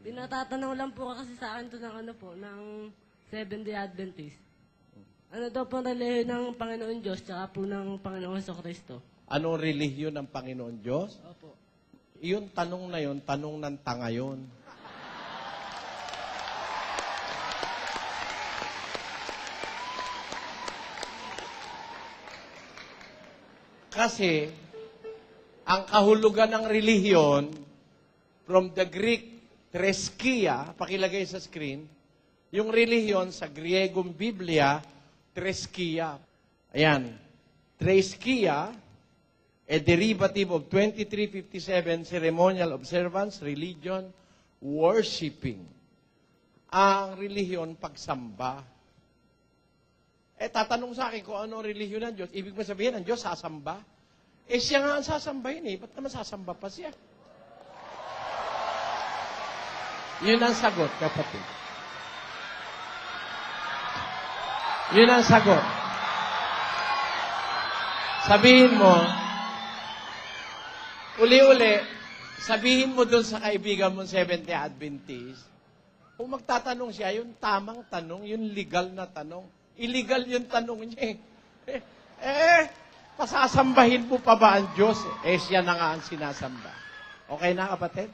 Pinatatanong lang po kasi sa akin to ng ano po, ng Seventh Day Adventist. Ano daw po relihiyon ng Panginoon Diyos tsaka po ng Panginoon sa Kristo? Anong relihiyon ng Panginoon Diyos? Opo. Iyon tanong na yon, tanong ng tanga yun. Kasi, ang kahulugan ng relihiyon, from the Greek treskia, pakilagay sa screen, yung relihiyon sa Griegong Biblia, treskia. Ayan. Treskia, a derivative of 2357 ceremonial observance, religion, worshiping. Ang relihiyon, pagsamba. Eh, tatanong sa akin kung ano ang relihiyon ng Diyos. Ibig mo sabihin, ang Diyos sasamba? Eh, siya nga ang sasambahin eh. Ba't naman sasamba pa siya? Yun ang sagot, kapatid. Yun ang sagot. Sabihin mo, uli-uli, sabihin mo dun sa kaibigan mong Seventh-day Adventist, kung magtatanong siya, yung tamang tanong, yung legal na tanong, illegal yung tanong niya eh. Eh, pasasambahin mo pa ba ang Diyos? Eh, siya na nga ang sinasamba. Okay na, kapatid?